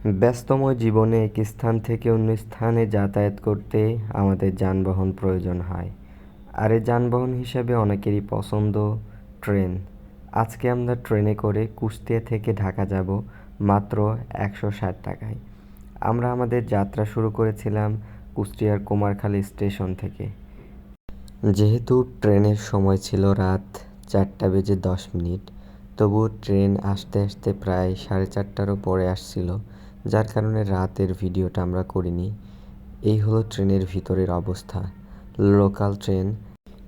ব্যস্তম জীবনে এক স্থান থেকে অন্য স্থানে যাতায়াত করতে আমাদের যানবাহন প্রয়োজন হয়। আর এই যানবাহন হিসাবে অনেকেরই পছন্দ ট্রেন। আজকে আমরা ট্রেনে করে কুষ্টিয়া থেকে ঢাকা যাব মাত্র একশো ষাট টাকায়। আমরা আমাদের যাত্রা শুরু করেছিলাম কুষ্টিয়ার কুমারখালী স্টেশন থেকে। যেহেতু ট্রেনের সময় ছিল রাত চারটা বেজে দশ মিনিট তবু ট্রেন আসতে আসতে প্রায় সাড়ে চারটারও পরে আসছিল। যার কারণে রাতের ভিডিওটা আমরা করিনি। এই হলো ট্রেনের ভিতরের অবস্থা, লোকাল ট্রেন।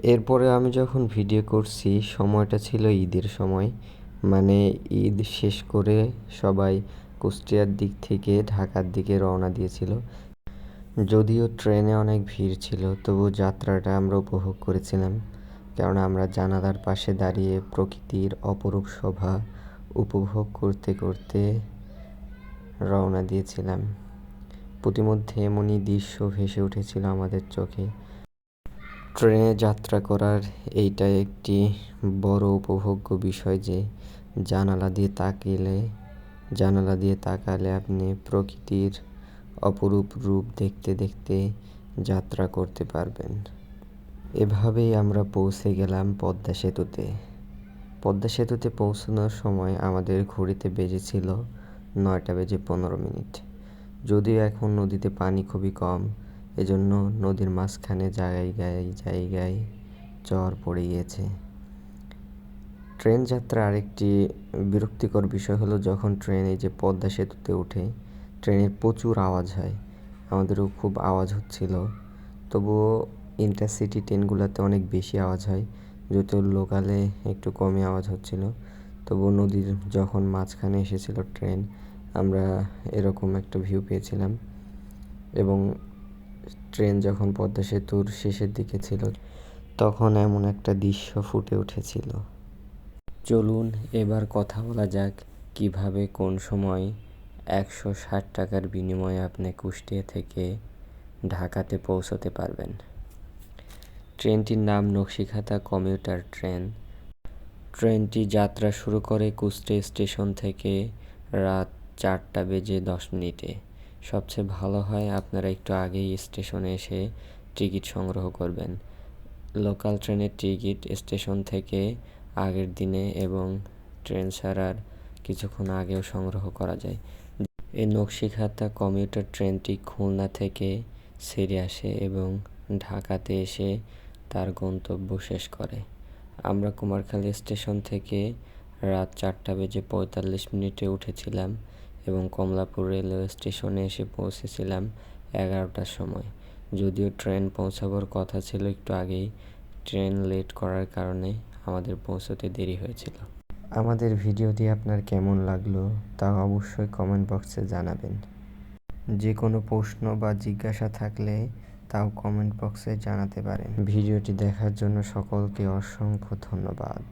এরপরে আমি যখন ভিডিও করছি, সময়টা ছিল ঈদের সময় মানে ঈদ শেষ করে সবাই কুষ্টিয়ার দিক থেকে ঢাকার দিকে রওনা দিয়েছিল। যদিও ট্রেনে অনেক ভিড় ছিল, তবু যাত্রাটা আমরা উপভোগ করেছিলাম, কেননা আমরা জানালার পাশে দাঁড়িয়ে প্রকৃতির অপরূপ শোভা উপভোগ করতে করতে রওনা দিয়েছিলাম। প্রতিমধ্যে এমনই দৃশ্য ভেসে উঠেছিল আমাদের চোখে। ট্রেনে যাত্রা করার এইটা একটি বড় উপভোগ্য বিষয় যে জানালা দিয়ে তাকিলে, জানালা দিয়ে তাকালে আপনি প্রকৃতির অপরূপ রূপ দেখতে দেখতে যাত্রা করতে পারবেন। এভাবেই আমরা পৌঁছে গেলাম পদ্মা সেতুতে। পদ্মা সেতুতে পৌঁছানোর সময় আমাদের ঘড়িতে বেজেছিল নয়টা বেজে পনেরো মিনিট। যদিও এখন নদীতে পানি খুবই কম, এজন্য নদীর মাঝখানে জায়গায় জায়গায় চর পড়ে গিয়েছে। ট্রেন যাত্রা আরেকটি বিরক্তিকর বিষয় হলো যখন ট্রেন এই যে পদ্মা সেতুতে উঠে, ট্রেনের প্রচুর আওয়াজ হয়। আমাদেরও খুব আওয়াজ হচ্ছিল। তবুও ইন্টারসিটি ট্রেনগুলোতে অনেক বেশি আওয়াজ হয়, যদিও লোকালে একটু কমই আওয়াজ হচ্ছিল। তবুও নদীর যখন মাঝখানে এসেছিল ট্রেন আমরা এরকম একটা ভিউ পেয়েছিলাম। এবং ট্রেন যখন পদ্মা সেতুর শেষের দিকে ছিল, তখন এমন একটা দৃশ্য ফুটে উঠেছিল। চলুন এবার কথা বলা যাক কীভাবে কোন সময় একশো ষাট টাকার বিনিময়ে আপনি কুষ্টিয়া থেকে ঢাকাতে পৌঁছতে পারবেন। ট্রেনটির নাম নকশিখাতা কমিউটার ট্রেন ট্রেনটি যাত্রা শুরু করে কুষ্টিয়া স্টেশন থেকে রাত চারটা বেজে দশ মিনিটে। সবচেয়ে ভালো হয় আপনারা একটু আগেই স্টেশনে এসে টিকিট সংগ্রহ করবেন। লোকাল ট্রেনের টিকিট স্টেশন থেকে আগের দিনে এবং ট্রেন ছাড়ার কিছুক্ষণ আগেও সংগ্রহ করা যায়। এই নকশিখাতা কমিউটার ট্রেনটি খুলনা থেকে ছেড়ে আসে এবং ঢাকাতে এসে তার গন্তব্য শেষ করে। আমরা কুমারখালী স্টেশন থেকে রাত চারটা বেজে পঁয়তাল্লিশ মিনিটে উঠেছিলাম এবং কমলাপুর রেলওয়ে স্টেশনে এসে পৌঁছেছিলাম এগারোটার সময়। যদিও ট্রেন পৌঁছাবার কথা ছিল একটু আগেই, ট্রেন লেট করার কারণে আমাদের পৌঁছতে দেরি হয়েছিল। আমাদের ভিডিওটি আপনার কেমন লাগল তা অবশ্যই কমেন্ট বক্সে জানাবেন। যে কোনো প্রশ্ন বা জিজ্ঞাসা থাকলে তাও কমেন্ট বক্সে জানাতে পারেন। ভিডিওটি দেখার জন্য সকলকে অসংখ্য ধন্যবাদ।